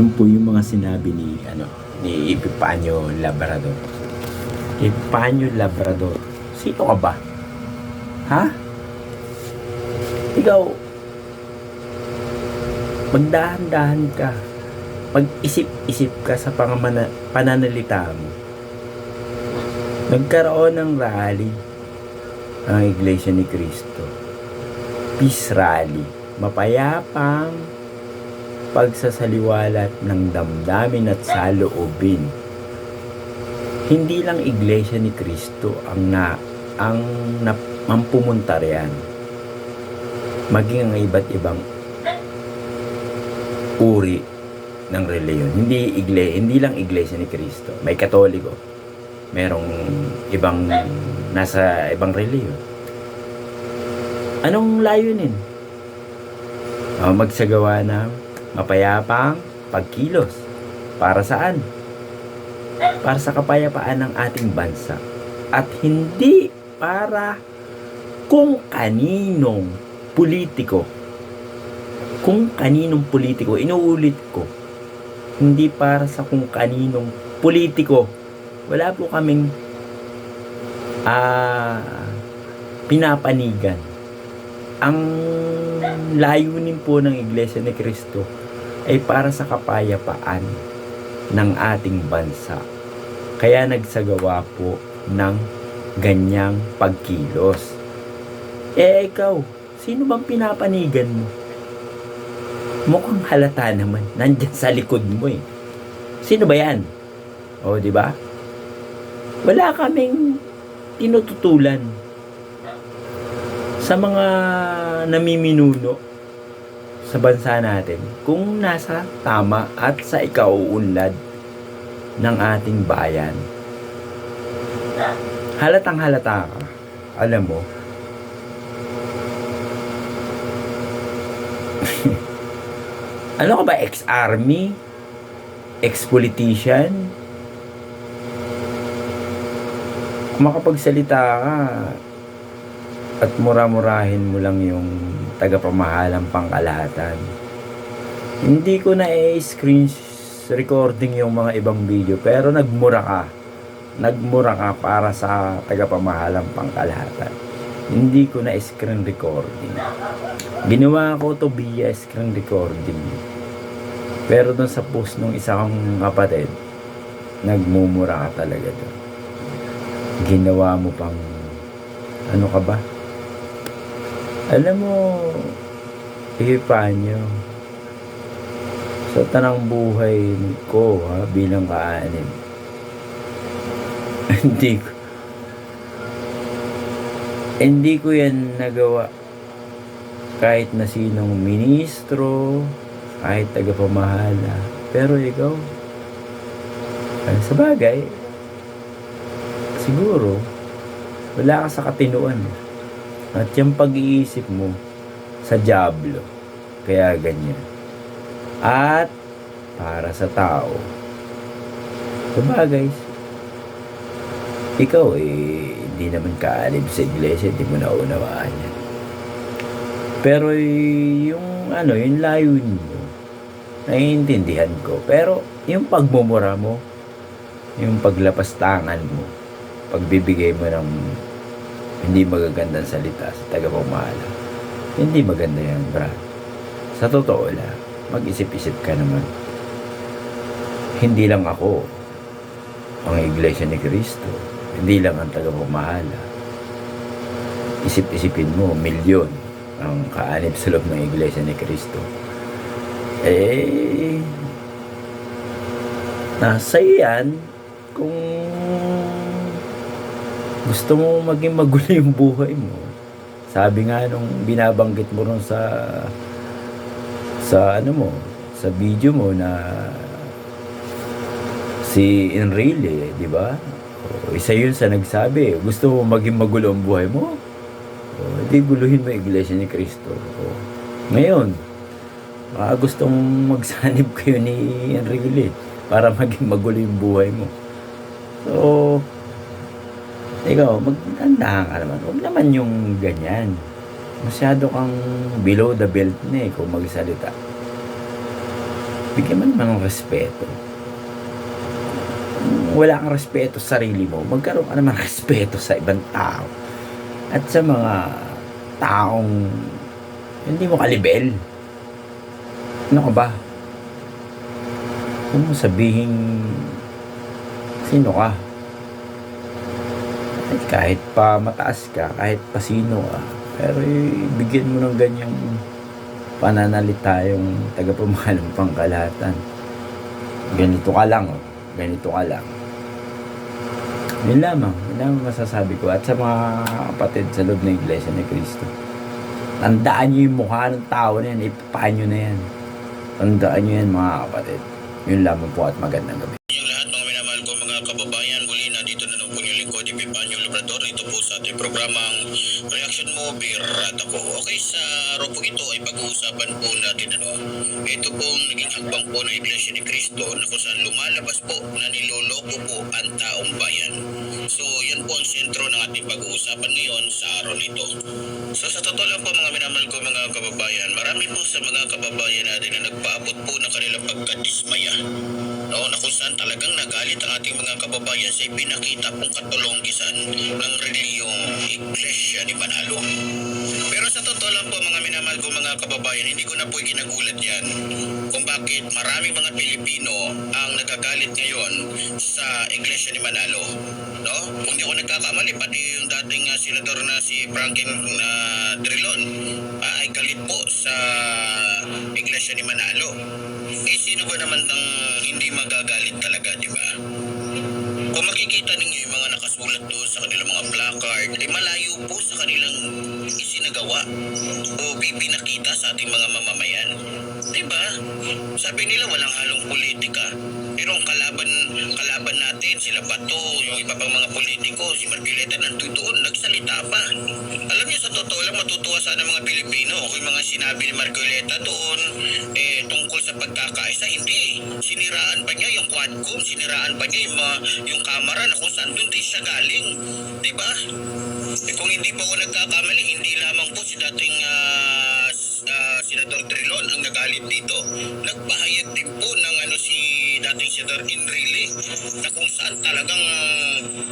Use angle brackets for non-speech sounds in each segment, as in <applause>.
Yan po yung mga sinabi ni ano ni Epipanyo Labrador. Epipanyo Labrador. Sino ka ba? Ha? Ikaw, magdahan-dahan ka. Mag-isip-isip ka sa pangamana, pananalita mo. Nagkaroon ng rally ang Iglesia ni Cristo. Peace rally. Mapayapang pagsasaliwalat ng damdamin at saloobin. Hindi lang iglesia ni Kristo ang na ang na, ang pumunta riyan. Maging ang iba't ibang uri ng reliyon. Hindi igle, hindi lang iglesia ni Kristo. May Katoliko. Merong ibang nasa ibang reliyon. Anong layunin? Uh, magsagawa ng mapayapang pagkilos. Para saan? Para sa kapayapaan ng ating bansa. At hindi para kung kaninong politiko. Kung kaninong politiko. Inuulit ko. Hindi para sa kung kaninong politiko. Wala po kaming ah pinapanigan. Ang layunin po ng Iglesia ni Cristo ay para sa kapayapaan ng ating bansa. Kaya nagsagawa po ng ganyang pagkilos. Eh ikaw, sino bang pinapanigan mo? Mukhang halata naman. Nandyan sa likod mo eh. Sino ba yan? O, di ba? Wala kaming tinututulan sa mga namiminuno sa bansa natin kung nasa tama at sa ikauunlad ng ating bayan. Halatang halata ka. Alam mo, <laughs> ano ka ba, ex-army? Ex-politician? Kung makapagsalita ka at mura-murahin mo lang yung tagapamahalang pangkalahatan. Hindi ko na i-screen recording yung mga ibang video pero nagmura ka. Nagmura ka para sa tagapamahalang pangkalahatan. Hindi ko na screen recording. Ginawa ko to via screen recording. Pero dun sa post ng isang kapatid, nagmumura ka talaga doon. Ginawa mo pang ano ka ba? Alam mo, Epipanyo, sa tanang buhay ko ha, bilang kaanin, <laughs> hindi ko, hindi ko yan nagawa kahit na sinong ministro, kahit tagapamahala. Pero ikaw, ay, sa bagay, siguro, wala ka sa katinuan. At yung pag-iisip mo sa Diablo, kaya ganyan. At para sa tao, sabagay, ikaw eh, hindi naman kaalib sa iglesia, hindi mo naunawaan yan. Pero eh, yung ano, yung layunin mo, naiintindihan ko. Pero yung pagmumura mo, yung paglapastangan mo, pagbibigay mo ng hindi magagandang salita sa tagapamahala. Hindi maganda yan, brad. Sa totoo lang, mag-isip-isip ka naman. Hindi lang ako ang iglesia ni Cristo. Hindi lang ang tagapamahala. Isip-isipin mo, milyon ang kaanib sa loob ng iglesia ni Cristo. Eh, nasa yan kung gusto mo maging magulo yung buhay mo. Sabi nga nung binabanggit mo ron sa sa ano mo, sa video mo na si Enrile, di ba? Isa yun sa nagsabi, gusto mo maging magulo ang buhay mo? O, di guluhin mo iglesia ni Cristo. O, ngayon, baka gusto mong magsanib <laughs> kayo ni Enrile para maging magulo yung buhay mo. So, ikaw, maganda ka naman. Huwag naman yung ganyan. Masyado kang below the belt na eh kung magsalita. bigyan mo naman ng respeto. Kung wala kang respeto sa sarili mo, magkaroon ka naman respeto sa ibang tao. At sa mga taong hindi mo kalibel. Ano ka ba? Kung sabihin sino ka? Kahit pa mataas ka, kahit pa sino ka, pero eh, bigyan mo ng ganyang pananalita yung tagapamahalang pangkalahatan. Ganito ka lang, oh. ganito ka lang. Yun lamang, yun lamang masasabi ko. At sa mga kapatid sa loob ng Iglesia ni Cristo, tandaan nyo yung mukha ng tao na yan, ipapahan nyo na yan. Tandaan nyo yan mga kapatid. Yun lamang po at magandang gabi. Programang Reaction Movie at ako. Okay, sa araw po ito ay pag-uusapan po natin ano. Ito pong naging hakbang po ng Iglesia ni Cristo na kung saan lumalabas po na niloloko po ang taong bayan. So yan po ang sentro ng ating pag-uusapan ngayon sa araw nito. So sa totoo lang po mga minamahal ko mga kababayan, marami po sa mga kababayan natin na nagpaabot po ng kanilang pagkadismaya no, na kung saan talagang nagalit ang ating mga kababayan sa ipinakita pong katulonggisan ng reliyong Iglesia ni Manalo. Pero sa totoo lang po mga minamahal ko mga kababayan, hindi ko na po ikinagulat yan kung bakit maraming mga Pilipino ang nagagalit ngayon sa Iglesia ni Manalo. No? Kung di ako nagkakamali, pati yung dating uh, senador na si Franklin uh, Drilon ah, ay galit po sa Iglesia ni Manalo. Eh, sino ba naman ang hindi magagalit talaga, di ba? Kung makikita ninyo yung mga nakasulat doon sa kanilang isinagawa o pipinakita sa ating mga mamamayan. Di ba? Sabi nila walang halong politika. Pero ang kalaban, kalaban natin, sila Bato, yung iba pang mga politiko, si Marcoleta nandun doon, nagsalita pa. Totoo lang, matutuwa sana mga Pilipino kung mga sinabi ni Marcoleta doon, eh, tungkol sa pagkakaisa, hindi. Siniraan pa niya yung quadcom, siniraan pa niya yung, mga, yung camera na kung saan doon din siya galing. Di ba? Eh, kung hindi po ako nagkakamali, hindi lamang po si dating s- ah, Senador Trilon ang nagalit dito. Dating Senador Enrile na kung saan talagang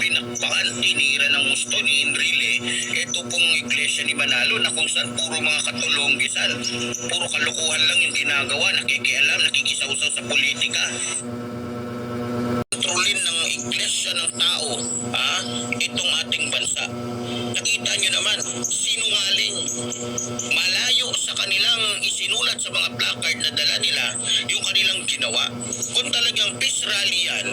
pinakbakan, tinira ng gusto ni Enrile ito pong iglesia ni Manalo na kung saan puro mga katulonggisan, puro kalukuhan lang yung ginagawa, nakikialam, nakikisawsaw sa politika kontrolin ng iglesia ng tao, ha? Itong ating bansa. Nakita nyo naman, sinungaling. Malayo kanilang isinulat sa mga placard na dala nila yung kanilang ginawa. Kung talagang peace rally yan,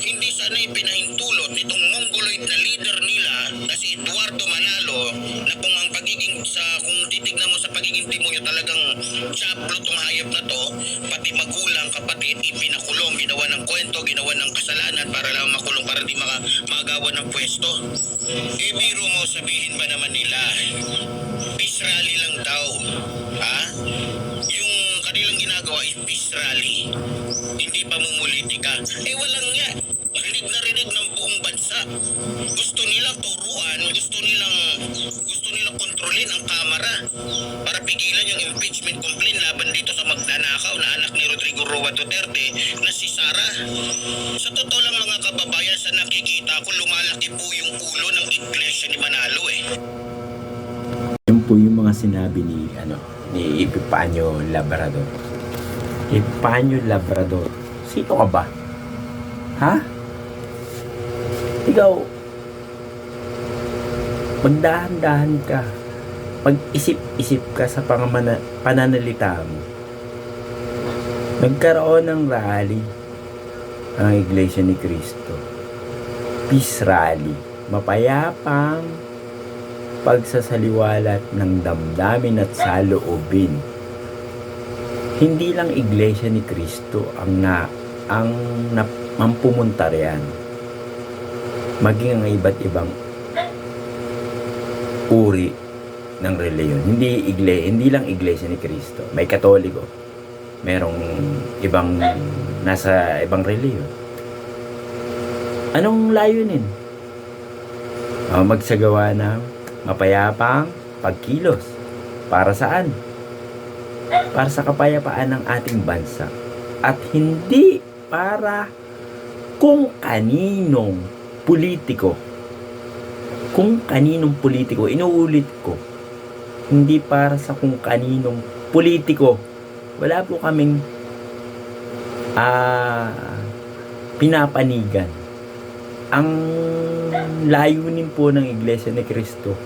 hindi sana ipinahintulot nitong mongoloid na leader nila na si Eduardo Manalo na kung ang pagiging sa kung titignan mo sa pagiging demonyo talagang chaplo tong hayop na to pati magulang kapatid ipinakulong ginawa ng kwento ginawa ng kasalanan para lang makulong para di maka, magawa ng pwesto eh biro mo sabihin ba naman nila peace rally lang daw peace rally hindi pa mumulitika eh walang nga rinig na rinig ng buong bansa gusto nilang turuan gusto nilang gusto nilang kontrolin ang kamera para pigilan yung impeachment complaint laban dito sa magnanakaw na anak ni Rodrigo Roa Duterte na si Sara. Sa totoo lang mga kababayan sa nakikita ko lumalaki po yung ulo ng iglesia ni Manalo eh. Yun po yung mga sinabi ni, ano, ni Epipanyo Labrador. Epipanyo Labrador. Sino ka ba? Ha? Ikaw, magdahan-dahan ka. Mag-isip-isip ka sa pangamana, pananalita mo. Nagkaroon ng rally ang Iglesia ni Cristo. Peace rally. Mapayapang pagsasaliwalat ng damdamin at saloobin. Hindi lang iglesia ni Kristo ang na ang na, ang pumunta riyan. Maging ang iba't ibang uri ng reliyon. Hindi igle, hindi lang iglesia ni Kristo. May katoliko. Merong ibang nasa ibang reliyon. Anong layunin? Ah, magsagawa ng mapayapang pagkilos. Para saan? Para sa kapayapaan ng ating bansa. At hindi para kung kaninong politiko. Kung kaninong politiko. Inuulit ko. Hindi para sa kung kaninong politiko. Wala po kaming ah pinapanigan. Ang layunin po ng Iglesia ni Cristo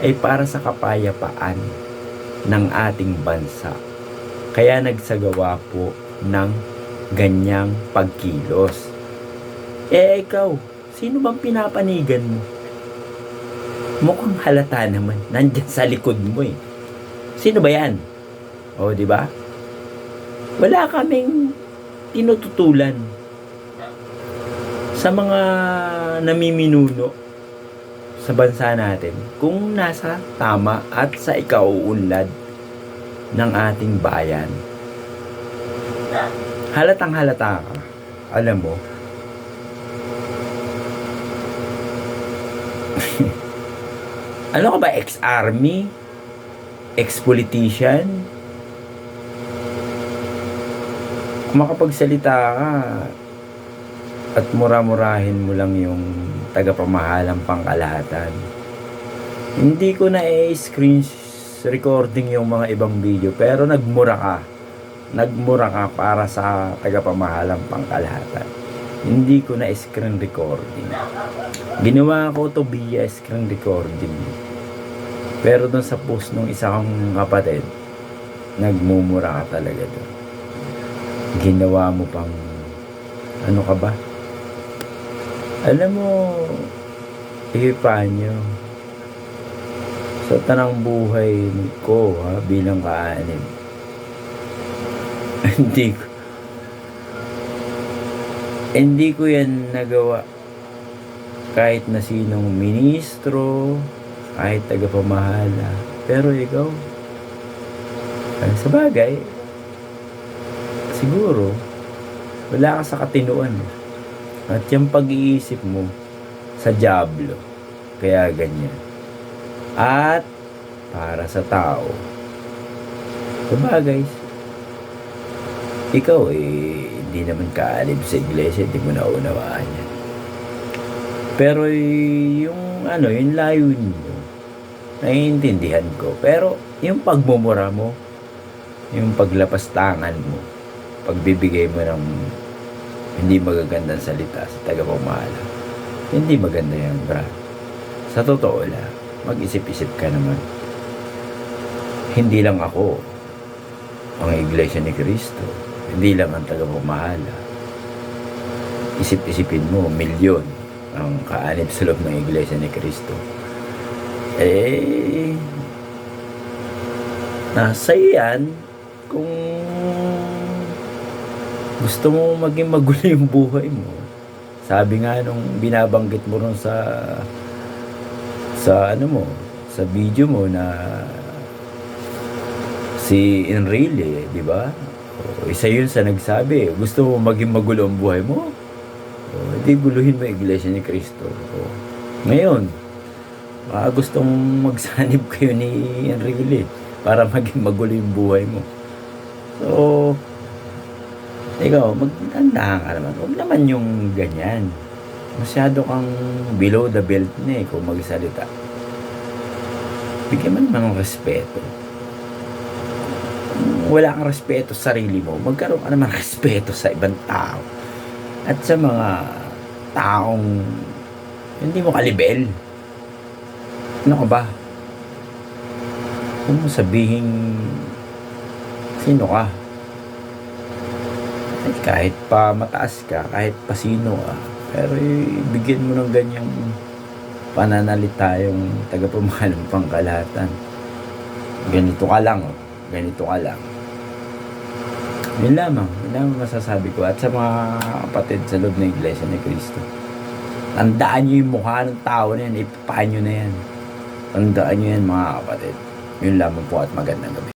ay para sa kapayapaan ng ating bansa. Kaya nagsagawa po ng ganyang pagkilos. Eh ikaw, sino bang pinapanigan mo? Mukhang halata naman. Nandyan sa likod mo eh. Sino ba yan? O, di ba? Wala kaming tinututulan sa mga namiminuno sa bansa natin kung nasa tama at sa ikauunlad ng ating bayan. Halatang halata ka. Alam mo, <laughs> ano ka ba, ex-army? Ex-politician? Makapagsalita ka at mura-murahin mo lang yung tagapamahalang pangkalahatan. Hindi ko na i-screen recording yung mga ibang video pero nagmura ka. Nagmura ka para sa tagapamahalang pangkalahatan. Hindi ko na screen recording. Ginawa ko to via screen recording. Pero doon sa post nung isang kapatid, nagmumura ka talaga doon. Ginawa mo pang ano ka ba? Alam mo, Epipanyo, sa tanang buhay ko ha, bilang kaanim, <laughs> hindi ko, hindi ko yan nagawa kahit na sinong ministro, kahit tagapamahala. Pero ikaw, ah, sa bagay, siguro, wala ka sa katinuan. At yung pag-iisip mo sa Diablo. Kaya ganyan. At para sa tao. Sabagay, ikaw eh, hindi naman kaalib sa iglesia, hindi mo naunawaan yan. Pero eh, yung ano, yung layunin mo, naiintindihan ko. Pero yung pagmumura mo, yung paglapastangan mo, pagbibigay mo ng hindi magagandang salita sa tagapamahala. Hindi maganda yan, bra. Sa totoo lang, mag-isip-isip ka naman. Hindi lang ako ang iglesia ni Kristo. Hindi lang ang tagapamahala. Isip-isipin mo, milyon ang kaanib sa loob ng iglesia ni Kristo. Eh, nasa yan kung gusto mo maging magulo yung buhay mo. Sabi nga nung binabanggit mo ron sa sa ano mo, sa video mo na si Enrile, di ba? Isa yun sa nagsabi, gusto mo maging magulo ang buhay mo? O, Hindi guluhin mo iglesia ni Kristo. O, Ngayon, baka gustong magsanib <laughs> kayo ni Enrile para maging magulo yung buhay mo. So, ikaw, magtanda ka naman. Huwag naman yung ganyan. Masyado kang below the belt na eh kung magsalita. Bigyan mo naman ng respeto. Kung wala kang respeto sa sarili mo, magkaroon ka naman respeto sa ibang tao. At sa mga taong hindi mo kalibel. Ano ka ba? Kung sabihin sino ka? Ay, kahit pa mataas ka, kahit pa sino ka, pero ibigyan mo ng ganyang pananalita yung tagapamahal ng pangkalahatan. Ganito ka lang, oh. ganito ka lang. Yun lamang, yun lamang masasabi ko. At sa mga kapatid sa loob ng Iglesia ni Cristo, tandaan nyo yung mukha ng tao na yan, ipapahan nyo na yan. Tandaan nyo yan mga kapatid. Yun lamang po at magandang gabi.